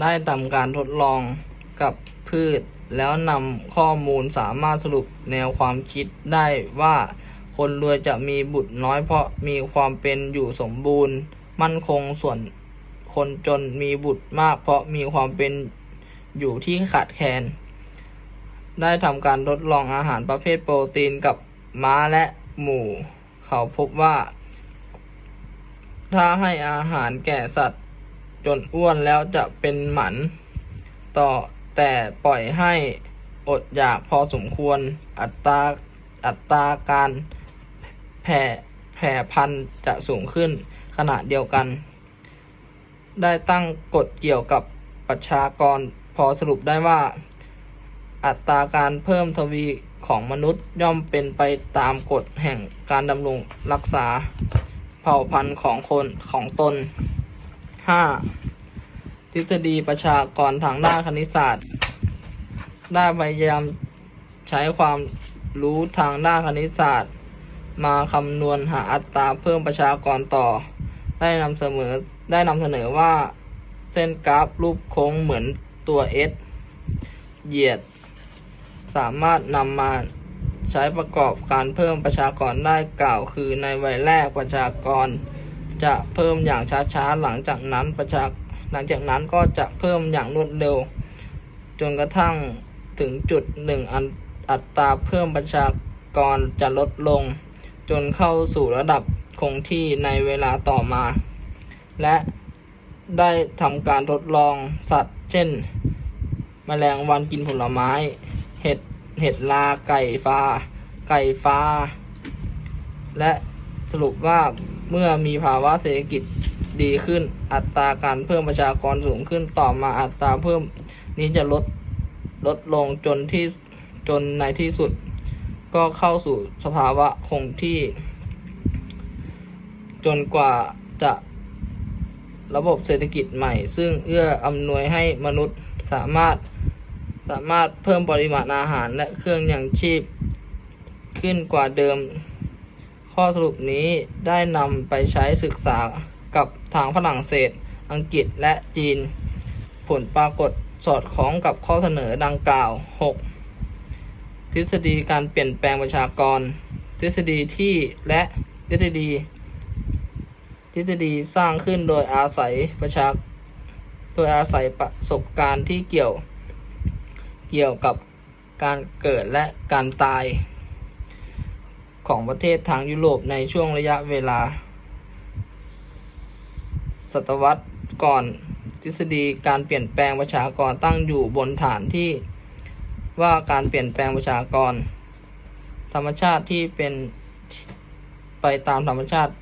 ได้ทำการทดลองกับพืช แล้วนำข้อมูลสามารถสรุปแนวความคิดได้ว่า คนรวยจะมีบุตรน้อยเพราะมีความเป็นอยู่สมบูรณ์ มั่นคงส่วนคนจนมีบุตรมากเพราะมีความเป็นอยู่ที่ขาดแคลน ได้ทำการทดลองอาหารประเภทโปรตีนกับม้าและหมู เขาพบว่า ถ้าให้อาหารแก่สัตว์ จนอ้วนแล้วจะเป็นหมัน ต่อแต่ปล่อยให้อดอยากพอสมควรอัตราอัตราการแผ่แผ่พันธุ์จะสูงขึ้นขณะเดียวกัน ได้ตั้งกฎเกี่ยวกับประชากรพอสรุปได้ว่า อัตราการเพิ่มทวีของมนุษย์ย่อมเป็นไปตามกฎแห่งการดำรงรักษา เผ่าพันธุ์ของคนของตน 5. ทฤษฎีประชากรทางด้านคณิตศาสตร์ ได้พยายามใช้ความรู้ทางด้านคณิตศาสตร์ มาคำนวณหาอัตราเพิ่มประชากรต่อ ได้นำเสนอได้นำเสนอว่าเส้นกราฟรูปโค้งเหมือนตัว S เหยียด สามารถนำมาใช้ประกอบการเพิ่มประชากรได้กล่าวคือในวัยแรกประชากร จะเพิ่มอย่างช้าๆหลังจากนั้นประชาหลังจากนั้นก็จะเพิ่มอย่างรวดเร็ว จนกระทั่งถึงจุดหนึ่งอันอัตราเพิ่มประชากรจะลดลง จนเข้าสู่ระดับคงที่ในเวลาต่อมา และได้ทำการทดลองสัตว์ เช่น แมลงวันกินผลไม้ เห็ดเห็ดลาไก่ฟ้า ไก่ฟ้า และสรุปว่า เมื่อมีภาวะเศรษฐกิจดีขึ้น อัตราการเพิ่มประชากรสูงขึ้นต่อมาอัตราเพิ่มนี้จะลดลดลงจนที่จนในที่สุด ก็เข้าสู่สภาวะคงที่ จนกว่าจะระบบเศรษฐกิจใหม่ ซึ่งเอื้ออำนวยให้มนุษย์สามารถสามารถเพิ่มปริมาณอาหารและเครื่องยังชีพ ขึ้นกว่าเดิม ข้อสรุปนี้ได้นำไปใช้ศึกษากับทางฝรั่งเศส อังกฤษและจีน ผลปรากฏสอดคล้องกับข้อเสนอดังกล่าว 6. ทฤษฎีการเปลี่ยนแปลงประชากร ทฤษฎีที่และทฤษฎี ทฤษฎีสร้างขึ้นโดยอาศัยประชาโดยอาศัยประสบการณ์ที่เกี่ยว เกี่ยวกับการเกิดและการตาย ของประเทศทางยุโรปในช่วงระยะเวลา ศตวรรษก่อนทฤษฎีการเปลี่ยนแปลงประชากรตั้งอยู่บนฐานที่ว่าการเปลี่ยนแปลงประชากร ธรรมชาติที่เป็นไปตามธรรมชาติ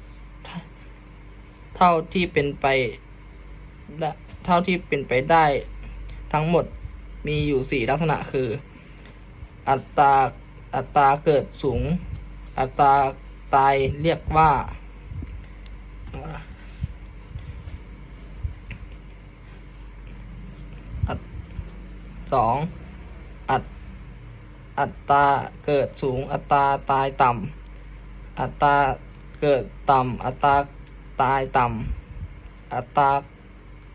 เท่าที่เป็นไปได้เท่าที่เป็นไปได้ทั้งหมดมีอยู่สี่ลักษณะคือ อัตราอัตราเกิดสูง อัตราตายเรียกว่า สองอัตอัตราเกิดสูง อัตราตายต่ำ อัตราเกิดต่ำ อัตราตายต่ำ อัตรา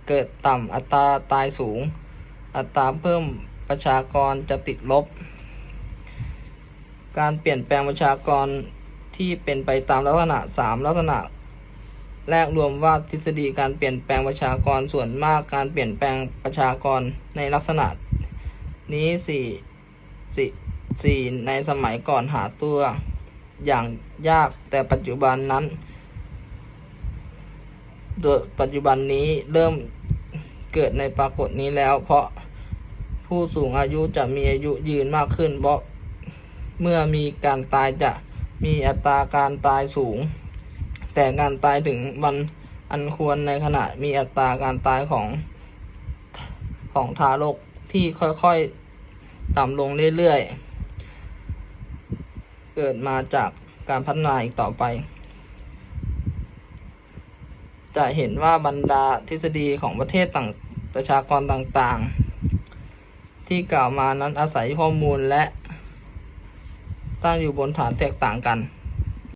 เกิดต่ำ อัตราตายสูง อัตราเพิ่มประชากรจะติดลบ การเปลี่ยนแปลงประชากรที่เป็นไปตามลักษณะ 3 ลักษณะ แรกรวมว่าทฤษฎีการเปลี่ยนแปลงประชากรส่วนมากการเปลี่ยนแปลงประชากรในลักษณะ นี้สี่ในสมัยก่อนหาตัวอย่างยากแต่ปัจจุบันนั้นโดยปัจจุบันนี้เริ่มเกิดในปรากฏนี้แล้ว เพราะผู้สูงอายุจะมีอายุยืนมากขึ้นเพราะ เมื่อมีการตายจะมีอัตราการตายสูง แต่การตายถึงวันอันควรในขณะมีอัตราการตายของของทารกที่ค่อยๆ ต่ำลงเรื่อยๆ เกิดมาจากการพัฒนาอีกต่อไป จะเห็นว่าบรรดาทฤษฎีของประเทศต่างประชากรต่างๆ ที่กล่าวมานั้นอาศัยข้อมูลและ ตั้งอยู่บนฐานแตกต่างกัน